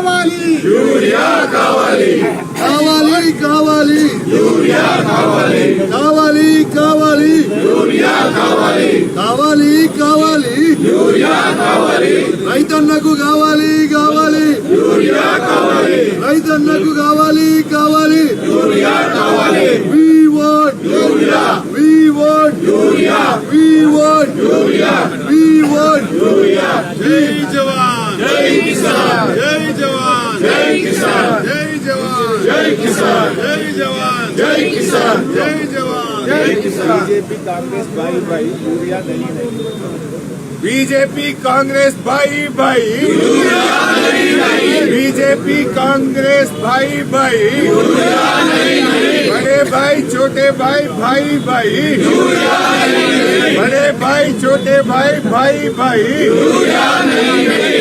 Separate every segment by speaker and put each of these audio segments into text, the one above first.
Speaker 1: కావాలి.
Speaker 2: యూరియా కావాలి. కావాలి కావాలి. యూరియా కావాలి. కావాలి కావాలి. యూరియా కావాలి. కావాలి కావాలి. యూరియా కావాలి. రైతన్నకు కావాలి కావాలి. యూరియా కావాలి. రైతన్నకు కావాలి కావాలి. యూరియా కావాలి. We want urea. Urea we want
Speaker 1: urea we want urea जय जवान जय किसान जय जवान जय किसान जय जवान जय किसान जय जवान जय किसान जय जवान जय किसान बीजेपी कांग्रेस भाई भाई यूरिया नहीं बीजेपी कांग्रेस भाई भाई यूरिया नहीं बीजेपी कांग्रेस भाई भाई यूरिया नहीं छोटे भाई भाई भाई। बड़े भाई, छोटे भाई भाई भाई।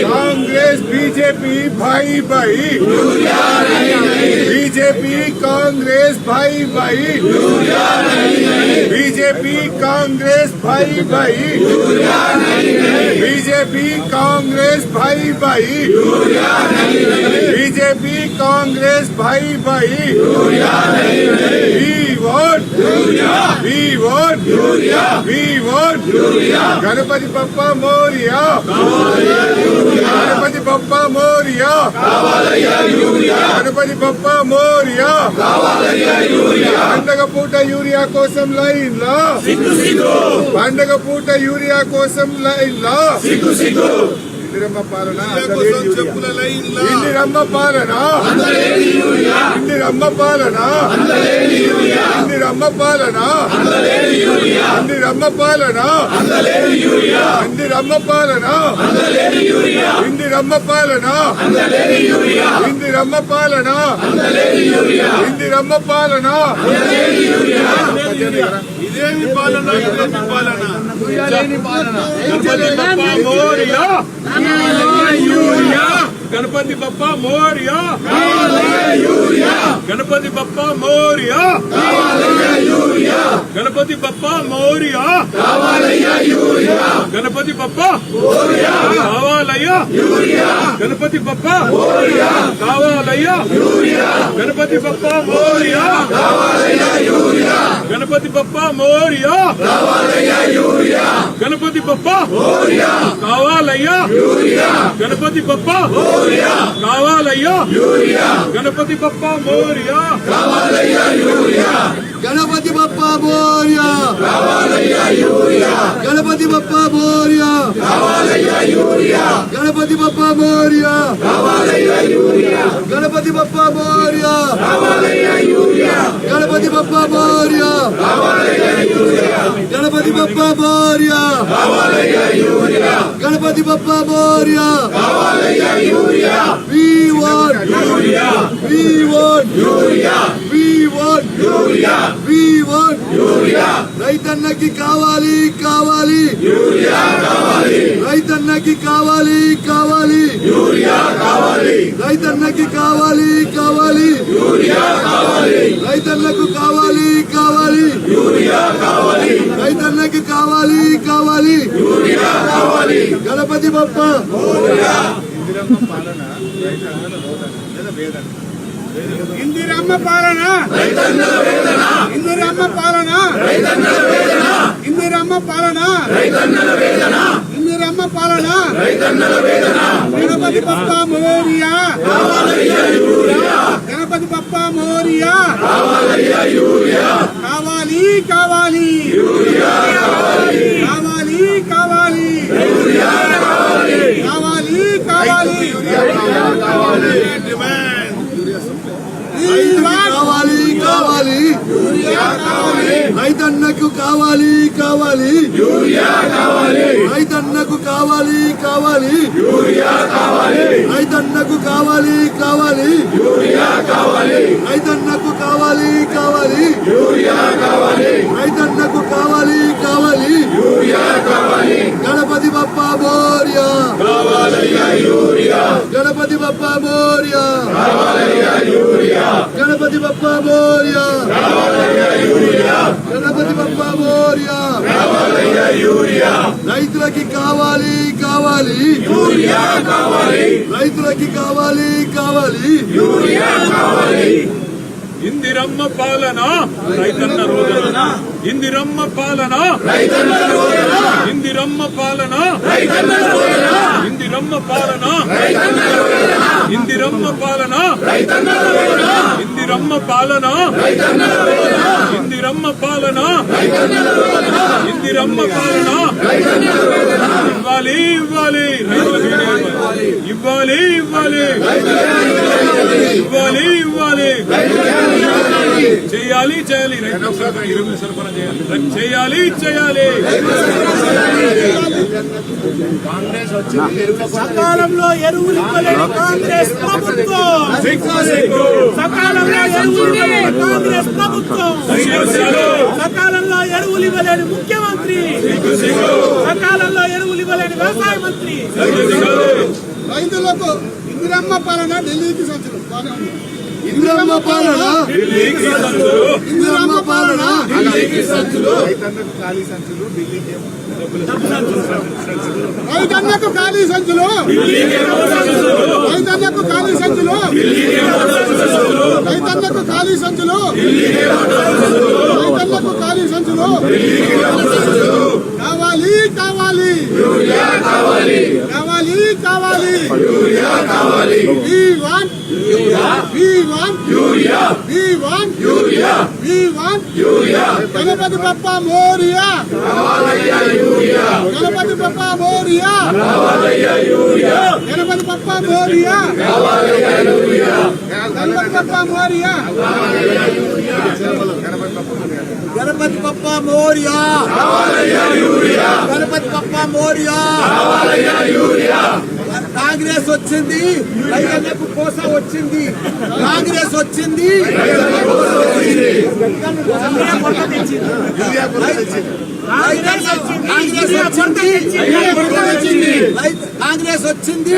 Speaker 1: कांग्रेस, बीजेपी, भाई भाई। बीजेपी, कांग्रेस, भाई भाई। बीजेपी, कांग्रेस, भाई भाई। बीजेपी, कांग्रेस, भाई भाई। बीजेपी, कांग्रेस, भाई भाई। గణపతి బప్ప మోరియా. గణపతి బప్ప మోరియా. గణపతి బప్ప మోరియా. పండగ పూట యూరియా కోసం లైన్లా. పండగ పూట యూరియా కోసం లైన్లా. ఇందిరమ్మ పాలన ఇందిరమ్మ పాలన ఇందిరమ్మ పాలన ఇందిరమ్మ పాలన ఇందిరమ్మ పాలన ఇందిరమ్మ పాలన ఇందిరమ్మ పాలన ఇందిరమ్మ పాలన ఇందిరమ్మ పాలన ఇదేమి పాలన ఇదేమి పాలన గణపతి బప్ప మోరియా. గణపతి బప్ప మోరియా. గణపతి బప్ప మోరియా. గణపతి బప్ప మోరియా. గణపతి బప్ప కావాలయ్యా. గణపతి బప్ప కావాలయ్యా. గణపతి బప్ప మోరియా. గణపతి బప్ప మోరియా. గణపతి బప్ప కావాలయ్యా. గణపతి బప్ప కావాలయ్యా. గణపతి బప్ప మోరియా.
Speaker 2: ಗಣಪತಿ ಬಪ್ಪ ಬೋರ್ಯ ಗಣಪತಿ ಬಪ್ಪ ಬೋರ್ಯ ಗಣಪತಿ ಬಪ್ಪ ಬೋರ್ಯ ಗಣಪತಿ ಬಪ್ಪ ಬೋರ್ಯ ಗಣಪತಿ ಬಪ್ಪ ಬೋರ್ಯ Ganpati Bappa Moriya Ganpati Bappa Moriya we want we want we want we want రైతన్నకి కావాలి కావాలి రైతన్నకి కావాలి కావాలి రైతన్నకి కావాలి కావాలి రైతన్నకు కావాలి కావాలి రైతన్నకి కావాలి కావాలి. గణపతి బప్ప
Speaker 1: ఇందిరమ్మ పాలన. ఇందిరమ్మ పాలన. ఇందిరమ్మ పాలన. ఇందిరమ్మ పాలన. గణపతి బప్ప మోరియా. గణపతి బప్ప మోరియా. కావాలి. కావాలి కావాలి. కావాలి కావాలి. కావాలి డిమాండ్
Speaker 2: కావాలి? కావాలి రైతన్నకు కావాలి కావాలి. రైతన్నకు కావాలి కావాలి. రైతన్నకు కావాలి కావాలి. రైతన్నకు కావాలి కావాలి. రైతన్నకు కావాలి కావాలి. గణపతి బప్పా మోర్య. గణపతి బప్పా మోర్య. गणपति बप्पा मोरिया गणपति बप्पा मोरिया రైతులకి కావాలి కావాలి.
Speaker 3: యూరియా కావాలి రైతులకి కావాలి కావాలి యూరియా కావాలి.
Speaker 1: ఇందిరమ్మ పాలన? రైతన్న రోదన? ఇందిరమ్మ పాలన? ఇందిరమ్మ పాలన? ఇందిరమ్మ పాలన? ఇందిరమ్మ పాలన? ఇందిరమ్మ పాలన? ఇందిరమ్మ పాలన? ఇందిరమ్మ పాలన? ఇవ్వాలి ఇవ్వాలి. ఇవ్వాలి ఇవ్వాలి. ఇవ్వాలి ఇవ్వాలి. చేయాలి. చేయాలి రైతులకు సరఫరా చేయాలి. చేయాలి చేయాలి.
Speaker 4: సకాలంలో ఎరువులు ఇవ్వలేని కాంగ్రెస్ ప్రభుత్వం. సకాలంలో ఎరువులు ఇవ్వలేని కాంగ్రెస్ ప్రభుత్వం. సకాలంలో ఎరువులు ఇవ్వలేని ముఖ్యమంత్రి. సకాలంలో ఎరువులు ఇవ్వలేని వ్యవసాయ మంత్రి.
Speaker 3: రైతులకు ఇందిరమ్మ పాలన ఢిల్లీకి బాగానే ఉంది. ఇందిరమ్మ పాలన. ఇందిరమ్మ పాలన. రైతన్నకు ఖాళీ సంచులు రైతన్నకు ఖాళీ ಗಣಪತಿ ಬಪ್ಪ ಮೋರಿಯ ಗಣಪತಿ ಬಪ್ಪ ಮೋರಿಯ ಗಣಪತಿ ಬಪ್ಪ ಮೋರಿಯ ಗಣಪತಿ ಬಪ್ಪ ಮೋರಿಯ ಗಣಪತಿ ಬಪ್ಪ ಮೋರಿಯ ಗಣಪತಿ ಬಪ್ಪ ಮೋರಿಯ కాంగ్రెస్ వచ్చింది రైతన్నకు కోస వచ్చింది. కాంగ్రెస్ వచ్చింది కాంగ్రెస్ వచ్చింది రైతు- కాంగ్రెస్ వచ్చింది.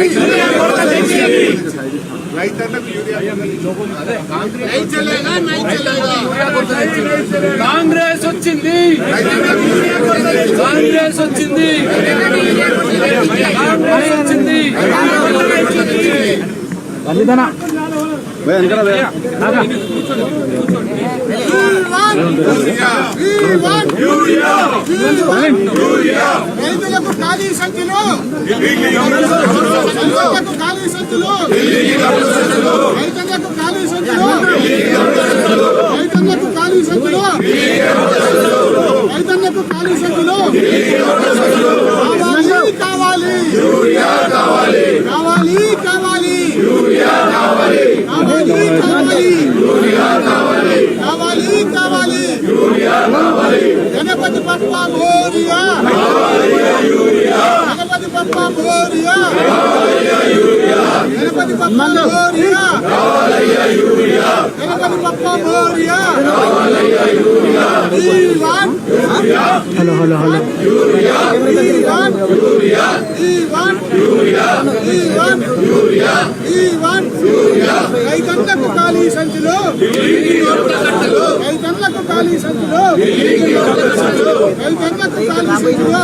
Speaker 1: కాంగ్రెస్ వచ్చింది. కాంగ్రెస్ వచ్చింది. కాంగ్రెస్ వచ్చింది.
Speaker 3: రైతులకు ఖాళీ సంఖ్యలో రైతులకు ఖాళీ సంఖ్యలో రైతులకు ఖాళీ సంఖ్యలో రైతన్నకు ఖాళీ సంఖ్యలో రైతన్నకు ఖాళీ సంఖ్యలో కావాలి కావాలి కావాలి కావాలి కావాలి కావాలి. Papa Gloria. Gloria, Gloria. Papa Gloria. Gloria, Gloria. Papa Gloria. Gloria, Gloria. Papa Gloria. Gloria, Gloria. Hello hello hello. రైతన్నకు ఖాళీ సంచులు రైతన్నకు ఖాళీ సంచులు రైతన్నకు ఖాళీ సంచులు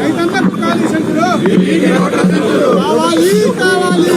Speaker 3: రైతన్నకు ఖాళీ సంచులు కావాలి కావాలి.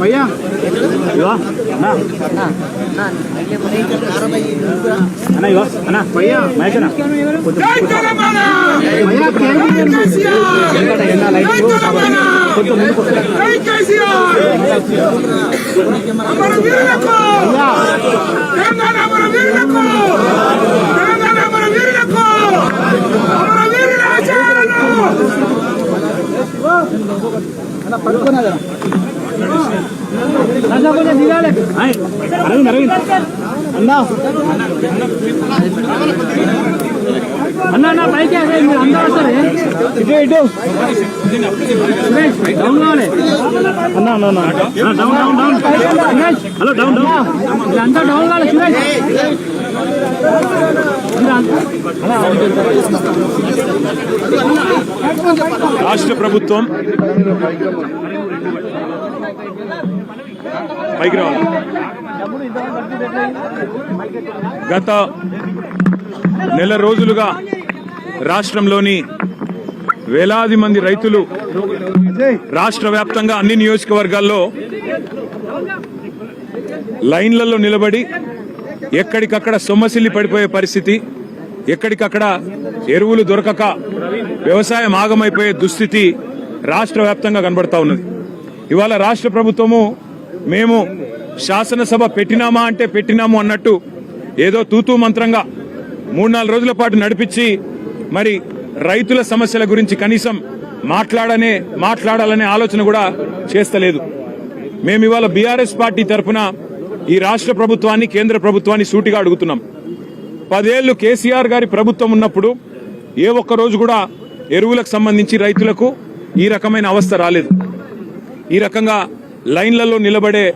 Speaker 5: భయ్యా. ఇగో అన్నా. అన్న ఇగో అన్న భయ్యా మైకనా కొంచెం ముందుకు అలా పడుకున్నా అన్న అన్న పైకి వస్తారు ఇటు ఇటు డౌన్ కావాలి అన్న అన్న down down down hello down down అంతా డౌన్ కావాలి సురేష్
Speaker 1: రాష్ట్ర ప్రభుత్వం పైకి రావాలి గత నెల రోజులుగా రాష్ట్రంలోని వేలాది మంది రైతులు రాష్ట్ర వ్యాప్తంగా అన్ని నియోజకవర్గాల్లో లైన్లలో నిలబడి ఎక్కడికక్కడ సొమ్మసిల్లి పడిపోయే పరిస్థితి ఎక్కడికక్కడ ఎరువులు దొరకక వ్యవసాయం ఆగమైపోయే దుస్థితి రాష్ట్ర వ్యాప్తంగా కనబడతా ఉన్నది. ఇవాళ రాష్ట్ర ప్రభుత్వము మేము శాసనసభ పెట్టినామా అంటే పెట్టినాము అన్నట్టు ఏదో తూతూ మంత్రంగా మూడు నాలుగు రోజుల పాటు నడిపించి మరి రైతుల సమస్యల గురించి కనీసం మాట్లాడనే మాట్లాడాలనే ఆలోచన కూడా చేస్తలేదు. మేము ఇవాళ బీఆర్ఎస్ పార్టీ తరఫున ఈ రాష్ట్ర ప్రభుత్వాన్ని కేంద్ర ప్రభుత్వాన్ని సూటిగా అడుగుతున్నాం. పదేళ్ళు కేసీఆర్ గారి ప్రభుత్వం ఉన్నప్పుడు ఏ ఒక్క రోజు కూడా ఎరువులకు సంబంధించి రైతులకు ఈ రకమైన అవస్థ రాలేదు. ఈ రకంగా లైన్లలో నిలబడే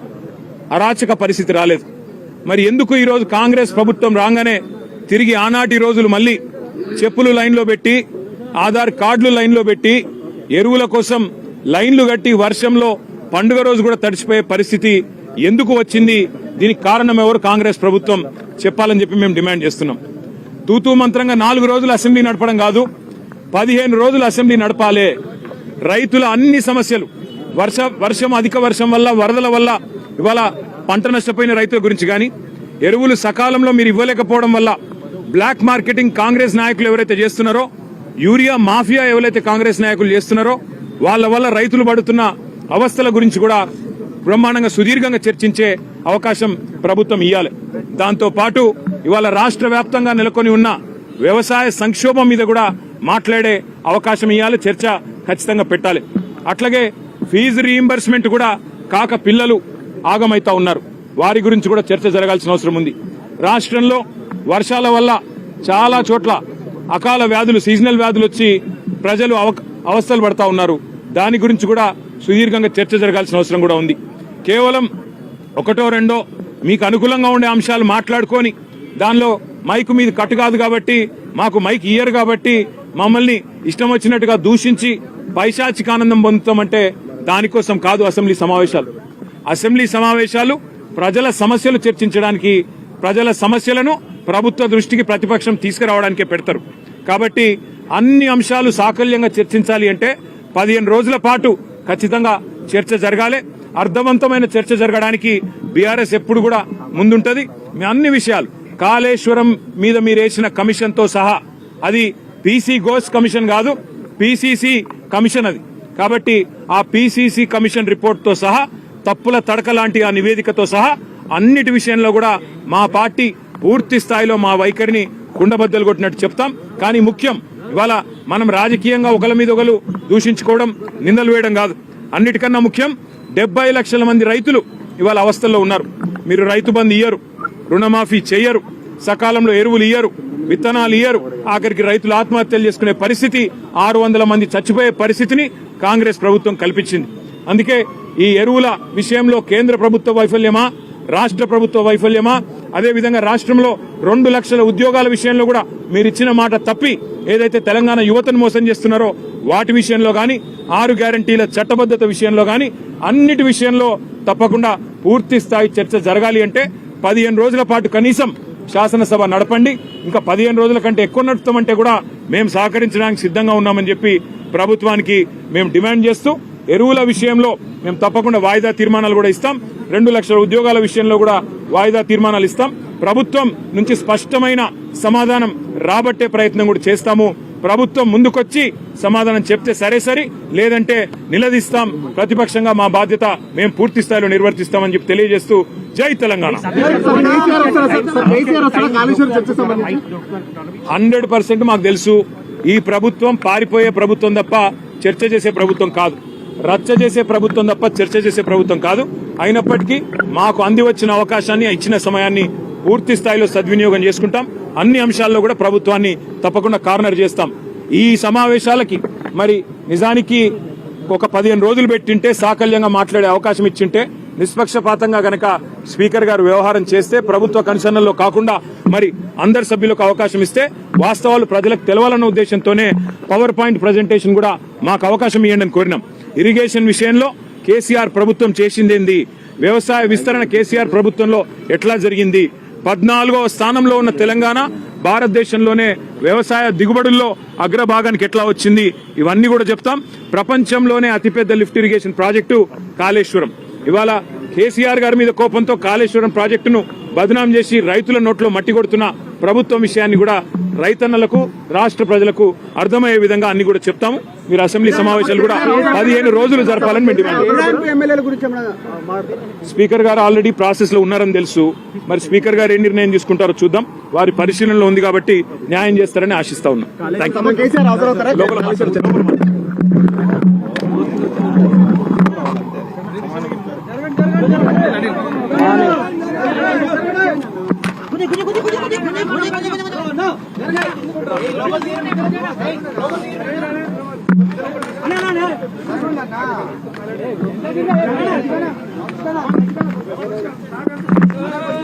Speaker 1: అరాచక పరిస్థితి రాలేదు. మరి ఎందుకు ఈరోజు కాంగ్రెస్ ప్రభుత్వం రాగానే తిరిగి ఆనాటి రోజులు మళ్ళీ చెప్పులు లైన్లో పెట్టి ఆధార్ కార్డులు లైన్లో పెట్టి ఎరువుల కోసం లైన్లు కట్టి వర్షంలో పండుగ రోజు కూడా తడిచిపోయే పరిస్థితి ఎందుకు వచ్చింది? దీనికి కారణం ఎవరు? కాంగ్రెస్ ప్రభుత్వం. చెప్పాలని చెప్పి మేము డిమాండ్ చేస్తున్నాం. తూతూ మంత్రంగా నాలుగు రోజులు అసెంబ్లీ నడపడం కాదు పదిహేను రోజులు అసెంబ్లీ నడపాలే. రైతుల అన్ని సమస్యలు వర్ష వర్షం అధిక వర్షం వల్ల వరదల వల్ల ఇవాళ పంట నష్టపోయిన రైతుల గురించి కానీ ఎరువులు సకాలంలో మీరు ఇవ్వలేకపోవడం వల్ల బ్లాక్ మార్కెటింగ్ కాంగ్రెస్ నాయకులు ఎవరైతే చేస్తున్నారో యూరియా మాఫియా ఎవరైతే కాంగ్రెస్ నాయకులు చేస్తున్నారో వాళ్ళ వల్ల రైతులు పడుతున్న అవస్థల గురించి కూడా బ్రహ్మాండంగా సుదీర్ఘంగా చర్చించే అవకాశం ప్రభుత్వం ఇవ్వాలి దాంతో పాటు ఇవాళ రాష్ట్ర వ్యాప్తంగా నెలకొని ఉన్న వ్యవసాయ సంక్షోభం మీద కూడా మాట్లాడే అవకాశం ఇవ్వాలి చర్చ ఖచ్చితంగా పెట్టాలి. అట్లాగే ఫీజు రీయింబర్స్మెంట్ కూడా కాక పిల్లలు ఆగమైతా ఉన్నారు. వారి గురించి కూడా చర్చ జరగాల్సిన అవసరం ఉంది. రాష్ట్రంలో వర్షాల వల్ల చాలా చోట్ల అకాల వ్యాధులు సీజనల్ వ్యాధులు వచ్చి ప్రజలు అవ- అవస్థలు పడతా ఉన్నారు. దాని గురించి కూడా సుదీర్ఘంగా చర్చ జరగాల్సిన అవసరం కూడా ఉంది. కేవలం ఒకటో రెండో మీకు అనుకూలంగా ఉండే అంశాలు మాట్లాడుకొని దానిలో మైక్ మీద కట్టు కాదు కాబట్టి మాకు మైక్ ఇయ్యరు కాబట్టి మమ్మల్ని ఇష్టం వచ్చినట్టుగా దూషించి పైశాచికానందం పొందుతామంటే దానికోసం కాదు అసెంబ్లీ సమావేశాలు. అసెంబ్లీ సమావేశాలు ప్రజల సమస్యలు చర్చించడానికి ప్రజల సమస్యలను ప్రభుత్వ దృష్టికి ప్రతిపక్షం తీసుకురావడానికే పెడతారు. కాబట్టి అన్ని అంశాలు సాకల్యంగా చర్చించాలి అంటే పదిహేను రోజుల పాటు ఖచ్చితంగా చర్చ జరగాలి. అర్థవంతమైన చర్చ జరగడానికి బీఆర్ఎస్ ఎప్పుడు కూడా ముందుంటది. మీ అన్ని విషయాలు కాళేశ్వరం మీద మీరు వేసిన కమిషన్తో సహా అది పీసీ గోస్ కమిషన్ కాదు పీసీసీ కమిషన్ అది. కాబట్టి ఆ పీసీసీ కమిషన్ రిపోర్ట్తో సహా తప్పుల తడక లాంటి ఆ నివేదికతో సహా అన్నిటి విషయంలో కూడా మా పార్టీ పూర్తి స్థాయిలో మా వైఖరిని కుండబద్దలు కొట్టినట్టు చెప్తాం. కానీ ముఖ్యం ఇవాళ మనం రాజకీయంగా ఒకరి మీద ఒకరు దూషించుకోవడం నిందలు వేయడం కాదు. అన్నిటికన్నా ముఖ్యం డెబ్బై లక్షల మంది రైతులు ఇవాళ అవస్థల్లో ఉన్నారు. మీరు రైతు బంద్ ఇయ్యరు రుణమాఫీ చేయరు సకాలంలో ఎరువులు ఇయ్యరు విత్తనాలు ఇయ్యరు. ఆఖరికి రైతులు ఆత్మహత్యలు చేసుకునే పరిస్థితి ఆరు వందల మంది చచ్చిపోయే పరిస్థితిని కాంగ్రెస్ ప్రభుత్వం కల్పించింది. అందుకే ఈ ఎరువుల విషయంలో కేంద్ర ప్రభుత్వ వైఫల్యమా రాష్ట్ర ప్రభుత్వ వైఫల్యమా? అదేవిధంగా రాష్ట్రంలో రెండు లక్షల ఉద్యోగాల విషయంలో కూడా మీరు ఇచ్చిన మాట తప్పి ఏదైతే తెలంగాణ యువతను మోసం చేస్తున్నారో వాటి విషయంలో కానీ ఆరు గ్యారంటీల చట్టబద్ధత విషయంలో కానీ అన్నిటి విషయంలో తప్పకుండా పూర్తి స్థాయి చర్చ జరగాలి అంటే పదిహేను రోజుల పాటు కనీసం శాసనసభ నడపండి. ఇంకా పదిహేను రోజుల కంటే ఎక్కువ నడుపుతామంటే కూడా మేము సహకరించడానికి సిద్ధంగా ఉన్నామని చెప్పి ప్రభుత్వానికి మేము డిమాండ్ చేస్తూ ఎరువుల విషయంలో మేము తప్పకుండా వాయిదా తీర్మానాలు కూడా ఇస్తాం. రెండు లక్షల ఉద్యోగాల విషయంలో కూడా వాయిదా తీర్మానాలు ఇస్తాం. ప్రభుత్వం నుంచి స్పష్టమైన సమాధానం రాబట్టే ప్రయత్నం కూడా చేస్తాము. ప్రభుత్వం ముందుకొచ్చి సమాధానం చెప్తే సరే సరి లేదంటే నిలదీస్తాం. ప్రతిపక్షంగా మా బాధ్యత మేము పూర్తి స్థాయిలో నిర్వర్తిస్తామని చెప్పి తెలియజేస్తూ జై తెలంగాణ. హండ్రెడ్ పర్సెంట్ మాకు తెలుసు. ఈ ప్రభుత్వం పారిపోయే ప్రభుత్వం తప్ప చర్చ చేసే ప్రభుత్వం కాదు. రచ్చ చేసే ప్రభుత్వం తప్ప చర్చ చేసే ప్రభుత్వం కాదు. అయినప్పటికీ మాకు అంది వచ్చిన అవకాశాన్ని ఇచ్చిన సమయాన్ని పూర్తి స్థాయిలో సద్వినియోగం చేసుకుంటాం. అన్ని అంశాల్లో కూడా ప్రభుత్వాన్ని తప్పకుండా కార్నర్ చేస్తాం. ఈ సమావేశాలకి మరి నిజానికి ఒక పదిహేను రోజులు పెట్టింటే సాకల్యంగా మాట్లాడే అవకాశం ఇచ్చింటే నిష్పక్షపాతంగా గనక స్పీకర్ గారు వ్యవహారం చేస్తే ప్రభుత్వ కన్సర్న్లో కాకుండా మరి అందరి సభ్యులకు అవకాశం ఇస్తే వాస్తవాలు ప్రజలకు తెలవాలన్న ఉద్దేశంతోనే పవర్ పాయింట్ ప్రజెంటేషన్ కూడా మాకు అవకాశం ఇవ్వండి అని కోరినాం. ఇరిగేషన్ విషయంలో కేసీఆర్ ప్రభుత్వం చేసిందేంది? వ్యవసాయ విస్తరణ కేసీఆర్ ప్రభుత్వంలో ఎట్లా జరిగింది? పద్నాలుగో స్థానంలో ఉన్న తెలంగాణ భారతదేశంలోనే వ్యవసాయ దిగుబడుల్లో అగ్రభాగానికి ఎట్లా వచ్చింది? ఇవన్నీ కూడా చెప్తాం. ప్రపంచంలోనే అతిపెద్ద లిఫ్ట్ ఇరిగేషన్ ప్రాజెక్టు కాళేశ్వరం. ఇవాళ కేసీఆర్ గారి మీద కోపంతో కాళేశ్వరం ప్రాజెక్టును బదనాం చేసి రైతుల నోట్లో మట్టి కొడుతున్న ప్రభుత్వం విషయాన్ని కూడా రైతన్నలకు రాష్ట్ర ప్రజలకు అర్థమయ్యే విధంగా అన్ని కూడా చెప్తాము. మీరు అసెంబ్లీ సమావేశాలు కూడా పదిహేను రోజులు జరపాలని మేము డిమాండ్ స్పీకర్ గారు ఆల్రెడీ ప్రాసెస్లో ఉన్నారని తెలుసు. మరి స్పీకర్ గారు ఏ నిర్ణయం తీసుకుంటారో చూద్దాం. వారి పరిశీలనలో ఉంది కాబట్టి న్యాయం చేస్తారని ఆశిస్తా ఉన్నా థ్యాంక్ యూ
Speaker 3: కేసీఆర్ అవసరవుతారా
Speaker 1: లోపల మాట్లాడతారు. లోపల మాట్లాడతారు. జై తెలంగాణ జై తెలంగాణ తెలంగాణ మన వీరులకు జోహార్ జోహార్ తెలంగాణ మన వీరులకు జోహార్ జోహార్ తెలంగాణ విద్యార్థి మన వీరులకు జోహార్ జోహార్ తెలంగాణ